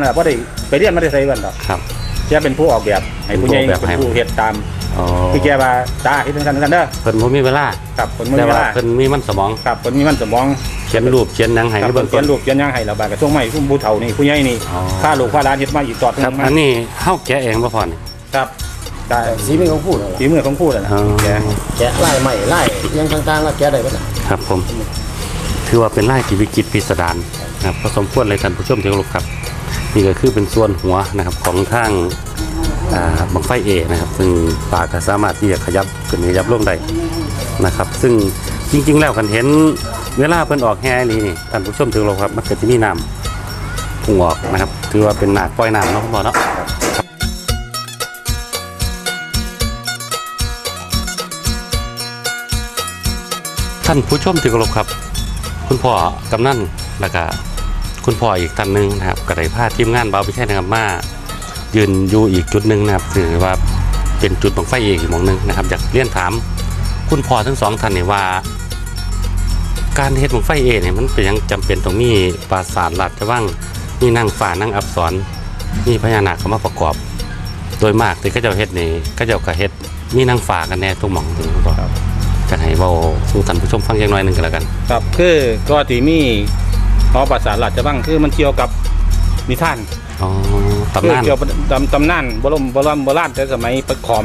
น่ะบ่ได้ไปเรียนมาได้ใส่กันดอกครับแกเป็นผู้ออกแบบให้ผู้ใหญ่เป็นผู้ออกแบบเป็นให้ผู้เฮ็ดตามอ๋อคือแกว่าตาเฮ็ดจังซั่นจังซั่นเด้อเพิ่นบ่มีเวลาครับคนบ่แต่มีเวว่าลาเพิ่นมีมันสมองครับคนมีมันสมองเขียนรูปเขียนหนังให้ครับในเบื้องเขีต้ยนนลูกเขียนหยังให้แล้วบาดก็ส่งมาให้ผู้ผู้เฒ่านี่ผู้ใหญ่นี่อ๋อค่าลูกค่าหลานเฮ็ดมาอีกตอดหนึงครับมาอันนี้เฮาแกะเองบ่พอนี่ครับได้สีมือของผู้นั่นแหละฝีมือของผู้นั่นน่ะอ๋อแกแกะไล่ใหม่ไล่ยังต่างๆแล้วแกะได้ก็ได้ครับผมถือว่าเป็นลายที่วิจิตรพิสดารนะครับพอสมควรเลยท่านผู้ชมที่เคารพครับ นี่ก็คือเป็นส่วนหัวนะครับของทางบังไฟเอนะครับ ซึ่งปากก็สามารถที่จะขยับขึ้นขยับลงได้นะครับ ซึ่งจริง ๆ แล้วกันเห็นเวลาเพิ่นออกแห่นี่นี่ท่านผู้ชมที่เคาครับมันเก็จะมีน้ำพุ่งออกนะครับ ถือว่าเป็นหนาปล่อยน้ำเนาะคุณพ่อเนาะท่านผู้ชมที่เคารพครับ คุณพ่อกำนันแล้วก็ คุณพ่ออีกท่านหนึ่งนะครับก็ได้พาทีมงานเบาไปใช่นะครับมายืนอยู่อีกจุดหนึ่งนะครับถือว่าเป็นจุดบังไฟเอกอีกหมองหนึ่งนะครับอยากเรียนถาม คุณพ่อทั้งสองท่านนี่ว่า การเฮ็ดบังไฟเอกเนี่ยมันเป็นยังจำเป็นตรงนี้ปราสาทหลัดจะว่างมีนั่งฝ่านั่งอับสรมีพญานาคเข้ามาประกอบ โดยมากที่เขาเจ้าเฮ็ดนี่เขาเจ้าก็เฮ็ดมีนั่งฝ่ากันแน่ตรงหมองตรงนี้ก็จะให้เว้าสู่ท่านผู้ชมฟังอย่างน้อยหนึ่งก็แล้วกัน ครับคือก็ที่มี หอประสาทราชบังคือมันเกี่ยวกับนิทานอ๋อตำนานคือเกี่ยวกับตำตำนานโบราณโบราณโบราณแต่สมัยปะขอม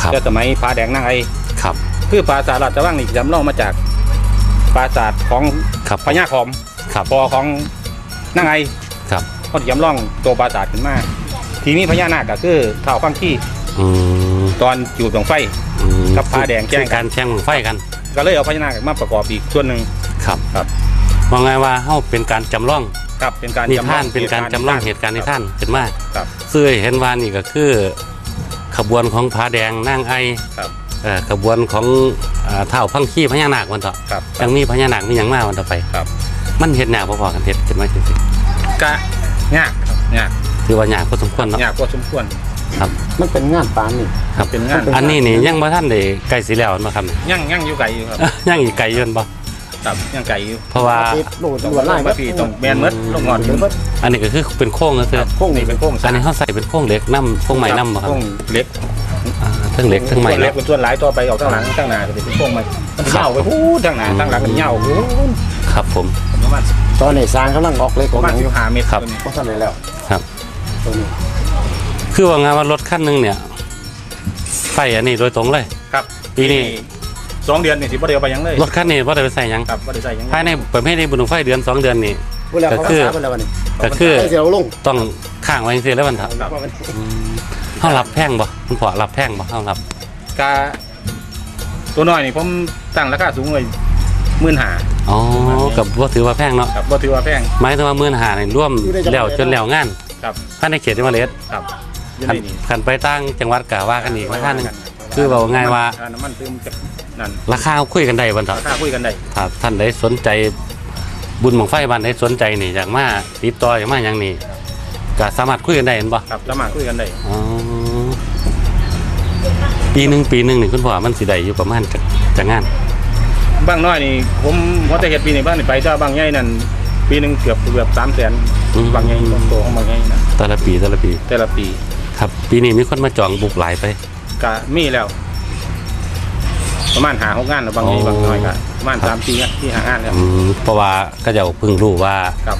ครับแต่สมัยพาแดงนางไอครับ คือปราสาทราชวังนี่จำลองมาจากปราสาทของครับพญาขอมครับพอของนางไอครับเขาจำลองตัวปราสาทขึ้นมา ทีนี้พญานาคก็คือเท่าข้างที่อืมตอนจูบดวงไฟอืมกับผ้าแดงแจ้งคือการแช่งไฟกัน ก็เลยเอาพญานาคมาประกอบอีกส่วนหนึ่งครับครับ มองไงว่าเฮาเป็นการจำลองครับเป็นการนิจำลทาอนงเป็นการจำลองเหตุการณ์นิทานเป็นมาครับซึ่งเห็นว่านี่ก็คือขบวนของผาแดงนางไอครับเอ่อขบวนของอ่าเท่าพังขี้พญานาควันต่อครับยังมีพญานาคมีหยังมาวันต่อไปครับ มันเห็นหนักพอๆกันเห็ดเป็นมาจริงกะยากครับยากๆถือว่าหยากพอสมควรเนาะยากพอสมควรครับ มันเป็นงานปานนี่ครับเป็นงานอันนี้นี่ยังบ่ท่านได้ใกล้สิแล้วมาครับยังยังอยู่ไกลอยู่ครับยังอีกไกลอยืนบ่ ครับยังไกลอยู่เพราะว่าติดโหลดต้องด่วนไล่มาพี่ต้องแมนเมดลงงอนอยู่อันนี้ก็คือเป็นโค้งก็คือโค้งนี่เป็นโค้งอันนี้เขาใส่เป็นโค้งเหล็กน้ำโค้งใหม่น้ำบ่ครับโค้งเล็กอ่าทั้งเหล็กทั้งใหม่ส่วนเล็กเนาะเป็นส่วนหลายต่อไปออกข้างหลังข้างหน้าก็จะเป็นโค้งใหม่มันจะยาวไปหู้ข้างหน้าข้างหลังมันยาวหู้ครับผมประมาณตอนนี้สร้างกำลังออกเล็กปขอระงมาณหนังสิบห้าเมตรครับตัวนี้เพราะฉะนั้นแล้วครับตัวนี้คือว่างานว่ารถคันหนึงเนี่ยใส่อันนี้โดยตรงเลยครับปีนี้ สองเดือนนี่สิบ่ได้เอาไปหยังเลยรถคันนี้ว่าได้ไปใส่หยังครับบ่ได้ใส่หยังภายในประเภทในบุญไฟเดือนสองเดือนนี่พูดแล้วก็เขาคือสาไปแล้ววันนี้ก็คือให้เสียลงต้องข้างไว้จังซี่แล้วมันเถอะครับเฮารับแพงบ่คุณพ่อรับแพงบ่เฮารับกาตัวน้อยนี่ผมตั้งราคาสูงเลยหมื่นหาอ๋อกับบ่ถือว่าแพงเนาะครับบ่ถือว่าแพง หมายถึงว่ามื้อหานี่ร่วมแล้วจนแล้วงานครับ ภายในเขตจังหวัดเลยครับอยู่คันในนี่คันไปตั้งจังหวัดกะว่ากันอีกว่าท่านหนึง คือเว้าง่ายว่าค่น้ำมันเติมจาก นั่นราคาคุยกันได้บ่เถอะราคาคุยกันได้ถ้าท่านใดสนใจบุญบังไฟบ้านใดสนใจนี่อยากมาติดต่ออยากมาอย่างนี้ก็สามารถคุยกันได้เห็นบ่ครับสามารถคุยกันได้อ๋อปีหนึ่งปีหนึ่งนี่คุณพ่อมันสิได้อยู่ประมาณจะจะงานบางน้อยนี่ผมว่าแต่เฮ็ดปีนี้บ้างนี่ไปถ้าบางใหญ่นั่นปีหนึงเกือบเกือบ3 0 0 0 0บางใหญ่บางโตของบางใหญ่นะแต่ละปีแต่ละปีแต่ละปี ครับ ปีนี้มีคนมาจองบุกหลายไปก็มีแล้ว ประมาณหาหกงานแล้วบางใหญ่อ๋อบางน้อยก็ประมาณ3 4งานที่หางานแล้วอืมเพราะว่าก็จะเพิ่งรู้ว่าครับ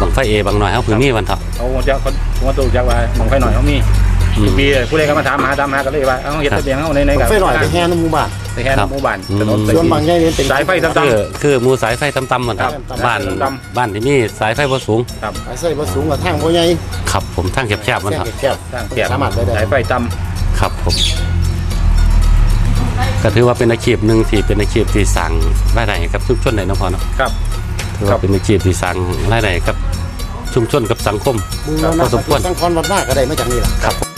บังไฟเอบางหน่อยเขาเพิ่งมีวันเถาะเขาจะเขาว่าตัวจักว่าบางไฟหน่อยเขามีอืมปีผู้ใดก็มาถามหาถามหาก็เลยว่าเอาเฮ็ดครับทะเบียนเฮาในในกับไฟหน่อยไปแห่น้ำหมู่บ้านไปแค่ครับ หมู่บ้านอืมถนนไปส่วนบางแง่นี่เป็น สายไฟต่ำคือคือหมูสายไฟต่ำๆมันครับครับ บ้านสายไฟต่ำ บ้านที่มีสายไฟบ่สูงครับสายไส้บ่สูงกว่าทางบ่ใหญ่ครับผมทางแคบๆมันเถาะแคบสร้างเปียกสามารถได้ได้ สายไฟต่ครับผม ก็ถือว่าเป็นอาชีพหนึ่งที่เป็นอาชีพที่สั่งรายได้ให้กับชุมชนในนครเนาะำครับ ถือว่าเป็นอาชีพที่สั่งรายได้ให้กับชุมชนกับสังคมมือเราพนัอสมควร สังคอนวัดหน้าก็ได้มาจากนี่แหละครับ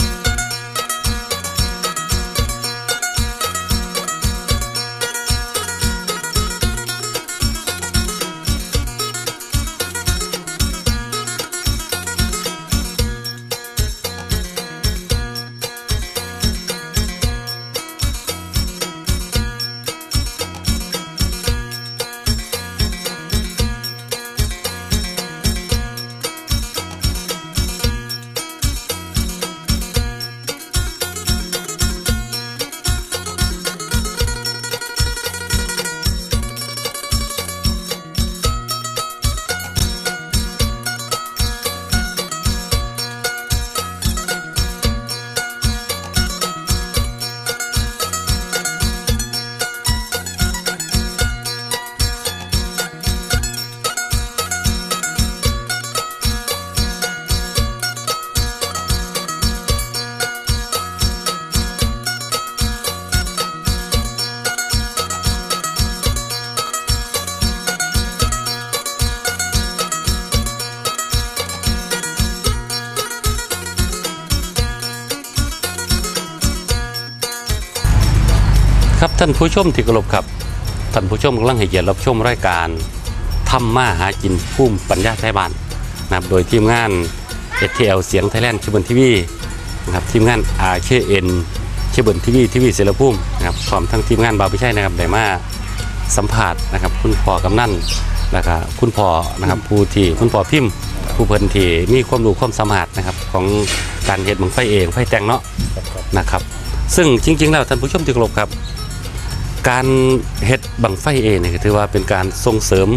ครับท่านผู้ชมที่เคารพครับท่านผู้ชมกำลังให้เกียรติรับชมรายการทำมาหากินพุ่มปัญญาไทยบ้านนะครับโดยทีมงาน STL เสียงไทยแลนด์ชิบันทีวีนะครับทีมงาน RKN ชิบันทีวีทีวีเสรภูมินะครับพร้อมทั้งทีมงานบาวพิชัยนะครับได้มาสัมผัสนะครับคุณพ่อกำนันแล้วก็คุณพ่อนะครับผู้ที่คุณพ่อพิมพ์ ผู้เพิ่นที่มีความรู้ความสามารถนะครับของการเฮ็ดบังไฟเองไฟแตงเนาะนะครับ ซึ่งจริง ๆ แล้วท่านผู้ชมที่เคารพครับ การเฮ็ดบังไฟเองเนี่ยก็ถือว่าเป็นการส่งเสริม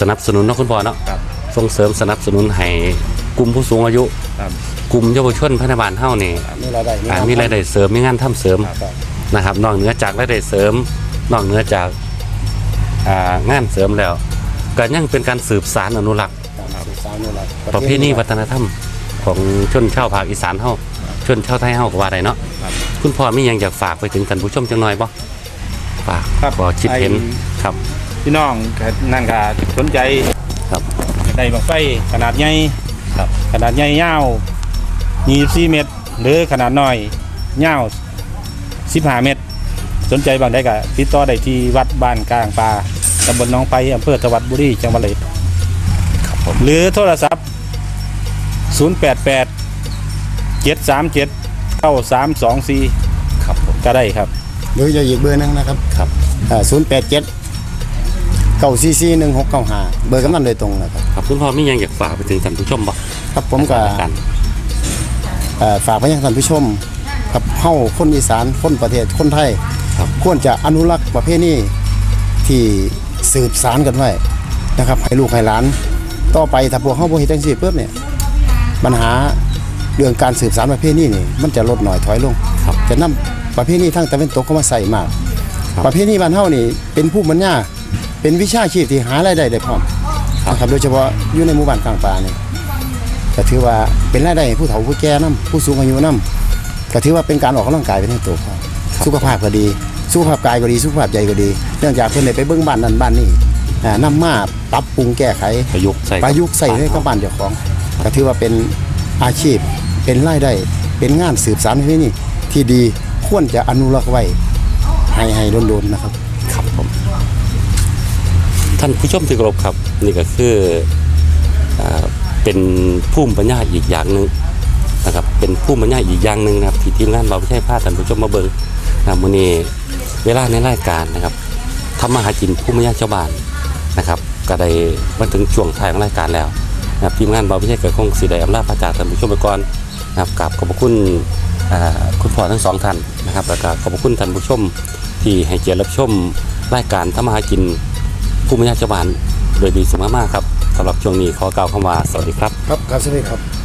สนับสนุนเนาะคุณพ่อเนาะครับ ส่งเสริมสนับสนุนให้กลุ่มผู้สูงอายุ ครับกลุ่มเยาวชนพนบาลเฮานี่มีรายได้อ่ามีรายได้เสริมมีงานทำเสริม ครับ นะครับนอกเหนือจากรายได้เสริม นอกเหนือจากอ่างานเสริมแล้วก็ยังเป็นการสืบสารอนุรักษ์การสื่อสารนี่แหละประเพณีวัฒนธรรมของชนชาวภาคอีสานเฮาชนชาวไทยเฮาก็ว่าได้เนาะครับ คุณพ่อมีหยังอยากฝากไปถึงท่านผู้ชมจังหน่อยบ่ ฝากครับบ่คิดเห็นไอ้ครับพี่น้องก็นั่นก็สนใจครับ ได้บังไฟขนาดใหญ่ครับ ขนาดใหญ่ยาว24เมตร หรือขนาดน้อยยาว15เมตร สนใจบางได้ก็ติดต่อได้ที่วัดบ้านกลางป่าตำบลหนองไผ่อำเภอทวัดบุรีจังหวัดเลยครับผม หรือโทรศัพท์ 088 737 9324 ครับผม ก็ได้ครับ หรือจะอีกเบอร์หนึงนะครับครับศูนย์แปดเจ็ดเก้าซีซีหนึ่งหกเก้าห้าเบอร์กำนันโดยตรงนะครับครับคุณพ่อมีหยังอยากฝากไปถึงท่านผู้ชมบ่ครับผมก็ กัน เอ่อฝากไปยังท่านผู้ชมครับเฮาคนอีสานคนประเทศคนไทย ครับ ควรจะอนุรักษ์ประเพณีที่สืบสารกันไว้นะครับให้ลูกให้หลานต่อไปถ้าพวกเฮาบ่เฮ็ดจังซี่ปุ๊บเนี่ยปัญหาเรื่องการสืบสารประเพณีนี่มันจะลดน้อยถอยลงครับจะนำ ประเพณีทางตะวันตกเข้ามาใส่มากครับประเพณีบ้านเฮานี่เป็นผู้ปัญญาเป็นวิชาชีพที่หารายได้ได้พร้อมนะครับโดยเฉพาะอยู่ในหมู่บ้านกลางป่านี่ก็ถือว่าเป็นรายได้ให้ผู้เฒ่าผู้แก่นํผู้สูงอายุนํก็ถือว่าเป็นการออกกำลังกายไปในตัวพร้อมสุขภาพก็ดี สุขภาพกายก็ดี สุขภาพใจก็ดี เนื่องจากเพิ่นได้ไปเบิ่งบ้านนั้นบ้านนี้อ่านำมาปรับปรุงแก้ไขประยุกต์ใส่ประยุกต์ใส่ให้กับบ้านเจ้าของก็ถือว่าเป็นอาชีพเป็นรายได้เป็นงานสืบสานประเพณีที่ดี ควรจะอนุรักษ์ไว้ให้ให้โดนๆนะครับครับผมท่านผู้ชมที่เคารพครับ นี่ก็คืออเป็นภูมิปัญญาอีกอย่างหนึ่งนะครับเป็นภูมิปัญญาอีกอย่างหนึ่งนะครับที่ทีมงานเราไม่ใช่พลาดท่านผู้ชมมาเบิ่งนะครับมื้อนี้เวลาในรายการนะครับทำมาหากินภูมิปัญญาชาวบ้านนะครับก็ได้มาถึงช่วงท้ายของรายการแล้วนะครับทีมงานเราไม่ใช่เกิดคงสีได้อำลาพระจากท่านผู้ชมไปก่อนนะครับกราบขอบพระคุณ คุณพ่อทั้งสองท่านนะครับแล้วก็ขอบพระคุณท่านผู้ชมที่ให้เกียรติรับชมรายการทำมาหากินผู้มีญาติชาวบ้านโดยดีเสมอมากครับสำหรับช่วงนี้ขอกล่าวคำว่าสวัสดีครับ ครับครับสวัสดีครับ